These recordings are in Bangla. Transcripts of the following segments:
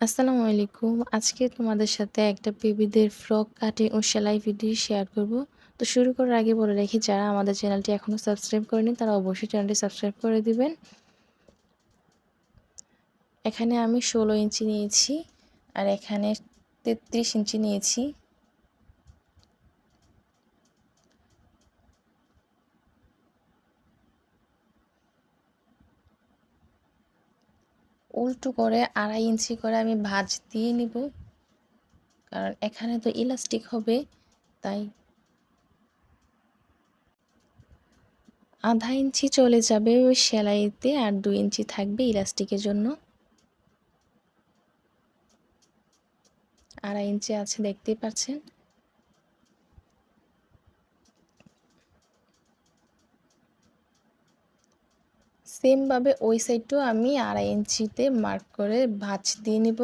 আসসালামু আলাইকুম। আজকে তোমাদের সাথে একটা বেবিদের ফ্রক কাটিং ও সেলাই ভিডিও শেয়ার করব। তো শুরু করার আগে বলে রাখি, যারা আমাদের চ্যানেলটি এখনও সাবস্ক্রাইব করেনি, তারা অবশ্যই চ্যানেলটি সাবস্ক্রাইব করে দিবেন। এখানে আমি ষোলো ইঞ্চি নিয়েছি আর এখানে তেত্রিশ ইঞ্চি নিয়েছি। উল্টো করে আড়াই ইঞ্চি করে আমি ভাঁজ দিয়ে নিব। কারণ এখানে তো ইলাস্টিক হবে, তাই আধা ইঞ্চি চলে যাবে ওই সেলাইতে আর দু ইঞ্চি থাকবে ইলাস্টিকের জন্য। আড়াই ইঞ্চি আছে, দেখতেই পাচ্ছেন। সেমভাবে ওই সাইডটাও আমি আড়াই ইঞ্চিতে মার্ক করে ভাঁজ দিয়ে নিব।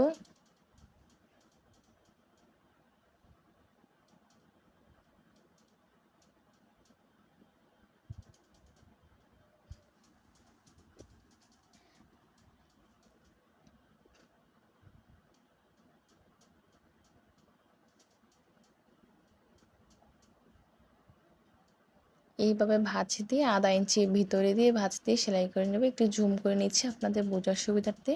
এইভাবে ভাঁজ দিয়ে আধা ইঞ্চি ভিতরে দিয়ে ভাঁজ দিয়ে সেলাই করে নেবে। একটু জুম করে নিচ্ছি আপনাদের বোঝার সুবিধার্থে।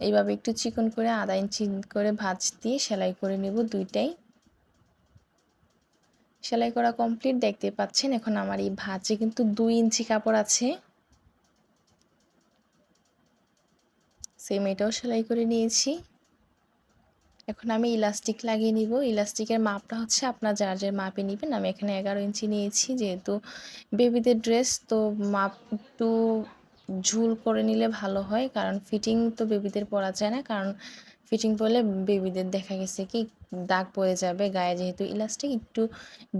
এইভাবে একটু চিকন করে আধা ইঞ্চি করে ভাঁজ দিয়ে সেলাই করে নেব দুইটাই। সেলাই করা কমপ্লিট, দেখতে পাচ্ছেন এখন আমার এই ভাঁজে কিন্তু দুই ইঞ্চি কাপড় আছে। সেম এটাও সেলাই করে নিয়েছি। এখন আমি ইলাস্টিক লাগিয়ে নিব। ইলাস্টিকের মাপটা হচ্ছে আপনার যার যার মাপে নেবেন। আমি এখানে এগারো ইঞ্চি নিয়েছি যেহেতু বেবিদের ড্রেস, তো মাপ একটু ঝুল করে নিলে ভালো হয়। কারণ ফিটিং তো বেবিদের পরা যায় না। কারণ ফিটিং পরলে বেবিদের দেখা গেছে কি দাগ পড়ে যাবে, গায়ে যেহেতু ইলাস্টিক, একটু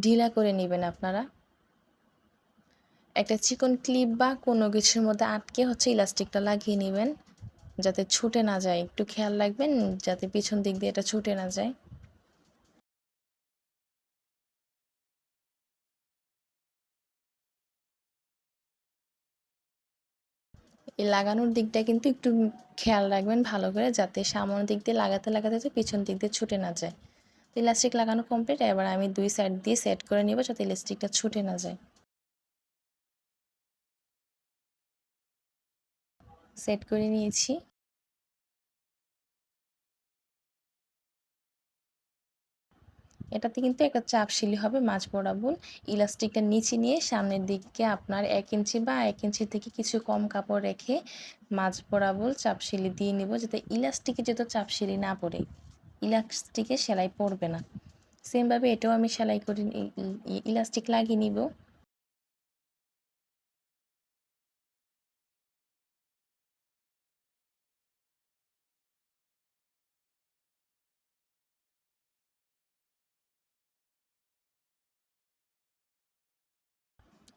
ঢিলা করে নেবেন আপনারা। একটা চিকন ক্লিপ বা কোনো কিছুর মধ্যে আটকে হচ্ছে ইলাস্টিকটা লাগিয়ে নেবেন। যাতে ছুটে না যায়। একটু খেয়াল রাখবেন যাতে পিছন দিক দিয়ে এটা ছুটে না যায়। এই লাগানোর দিকটা কিন্তু একটু খেয়াল রাখবেন ভালো করে যাতে সামনের দিক দিয়ে লাগাতে লাগাতে তো পিছন দিক দিয়ে ছুটে না যায়। ইলাস্টিক লাগানো কমপ্লিট এবার আমি দুই সাইড দিয়ে সেট করে নেব যাতে ইলাস্টিকটা ছুটে না যায়। সেট করে নিয়েছি। এটাতে কিন্তু একটা চাপ শিলি হবে, মাছ বরাবর। ইলাস্টিকটা নিচে নিয়ে সামনের দিকে আপনার এক ইঞ্চি বা এক ইঞ্চি থেকে কিছু কম কাপড় রেখে মাছ বরাবর চাপ শিলি দিয়ে নিব যাতে ইলাস্টিকে যেহেতু চাপ শিলি না পড়ে। ইলাস্টিকে সেলাই পড়বে না। সেমভাবে এটাও আমি সেলাই করে ইলাস্টিক লাগিয়ে নিব।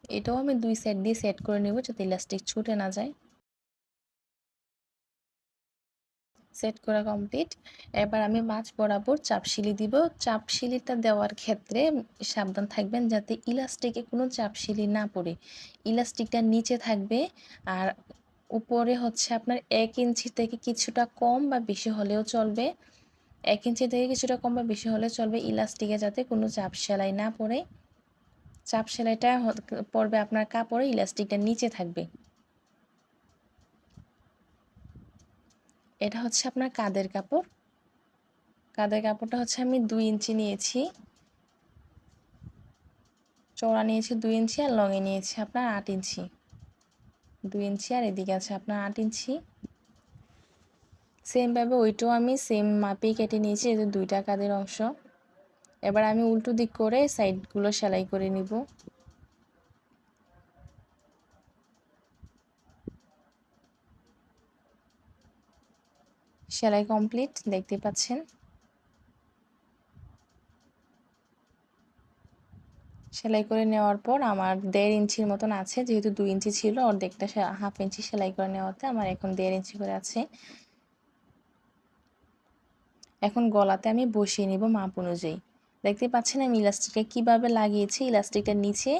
এটাও আমি দুই সাইড দিয়ে সেট করে নেব যাতে ইলাস্টিক ছুটে না যায়। সেট করা কমপ্লিট এবার আমি মাছ বরাবর চাপশিলি দিব। চাপশিলিটা দেওয়ার ক্ষেত্রে সাবধান থাকবেন যাতে ইলাস্টিকে কোনো চাপশিলি না পড়ে। ইলাস্টিকটা নিচে থাকবে আর উপরে হচ্ছে আপনার এক ইঞ্চি থেকে কিছুটা কম বা বেশি হলেও চলবে। এক ইঞ্চি থেকে কিছুটা কম বা বেশি হলে চলবে ইলাস্টিকে যাতে কোনো চাপ সেলাই না পড়ে। চাপ সেলাইটা পড়বে আপনার কাপড়ে, ইলাস্টিকটা নিচে থাকবে। এটা হচ্ছে আপনার কাদের কাপড়। কাদের কাপড়টা হচ্ছে আমি দুই ইঞ্চি নিয়েছি। চড়া নিয়েছি দুই ইঞ্চি আর লঙে নিয়েছি আপনার আট ইঞ্চি। দুই ইঞ্চি আর এদিকে আছে আপনার আট ইঞ্চি। সেমভাবে ওইটাও আমি সেম মাপেই কেটে নিয়েছি, এই দুইটা কাদের অংশ। এবার আমি উল্টো দিক করে সাইডগুলো সেলাই করে নিব। সেলাই কমপ্লিট, দেখতে পাচ্ছেন? সেলাই করে নেওয়ার পর আমার দেড় ইঞ্চির মতন আছে, যেহেতু দুই ইঞ্চি ছিল, অর্ধেকটা হাফ ইঞ্চি সেলাই করে নেওয়াতে আমার এখন দেড় ইঞ্চি করে আছে। এখন গলাতে আমি বসিয়ে নিব মাপ অনুযায়ী। দেখতে পাচ্ছেন আমি ইলাস্টিকটা কীভাবে লাগিয়েছি? ইলাস্টিকটার নিচে,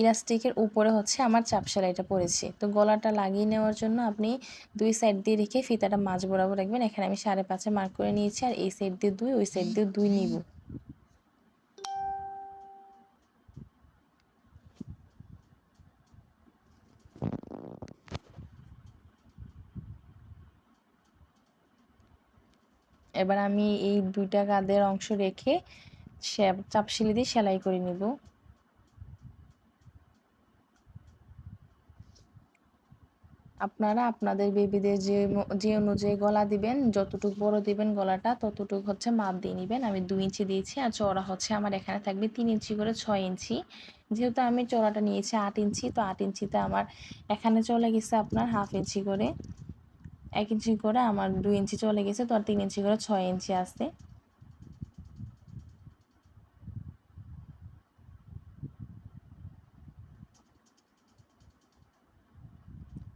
ইলাস্টিকের উপরে হচ্ছে আমার চাপ সেলাইটা পড়েছে। তো গলাটা লাগিয়ে নেওয়ার জন্য আপনি দুই সাইড দিয়ে রেখে ফিতাটা মাঝ বরাবর রাখবেন। এখানে আমি সাড়ে পাঁচে মার্ক করে নিয়েছি আর এই সাইড দিয়ে দুই, ওই সাইড দিয়ে দুই নিব। এবার আমি এই দুইটা কাঁধের অংশ রেখে চাপ সিলি দিয়ে সেলাই করে নিব। আপনারা আপনাদের বেবিদের যে যে অনুযায়ী গলা দিবেন, যতটুকু বড় দিবেন গলাটা, ততটুকু হচ্ছে মাপ দিয়ে নেবেন। আমি দুই ইঞ্চি দিয়েছি আর চড়া হচ্ছে আমার এখানে থাকবে তিন ইঞ্চি করে ছয় ইঞ্চি। যেহেতু আমি চড়াটা নিয়েছি আট ইঞ্চি, তো আট ইঞ্চিতে আমার এখানে চলে গেছে আপনার হাফ ইঞ্চি করে। এক ইঞ্চি করে আমার দুই ইঞ্চি চলে গেছে, তো আর তিন ইঞ্চি করে ছয় ইঞ্চি আসতে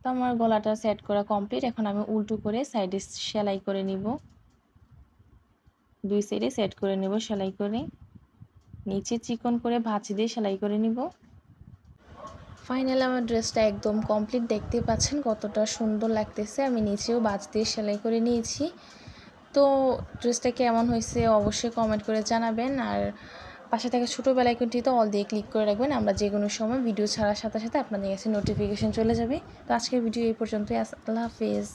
তো আমার গলাটা সেট করা কমপ্লিট এখন আমি উল্টো করে সাইডে সেলাই করে নিব। দুই সাইডে সেট করে নেব, সেলাই করে। নিচে চিকন করে ভাঁচি দিয়ে সেলাই করে নিব। ফাইনাল আমার ড্রেসটা একদম কমপ্লিট দেখতে পাচ্ছেন কতটা সুন্দর লাগতেছে। আমি নিচেও বাজ দিয়ে সেলাই করে নিয়েছি। তো ড্রেসটা কেমন হয়েছে অবশ্যই কমেন্ট করে জানাবেন। আর পাশে থাকা ছোটো বেল আইকনটিতে অল দিয়ে ক্লিক করে রাখবেন। আমরা যে কোনো সময় ভিডিও ছাড়ার সাথে সাথে আপনাদের কাছে নোটিফিকেশন চলে যাবে। তো আজকের ভিডিও এই পর্যন্তই। আল্লাহ হাফেজ।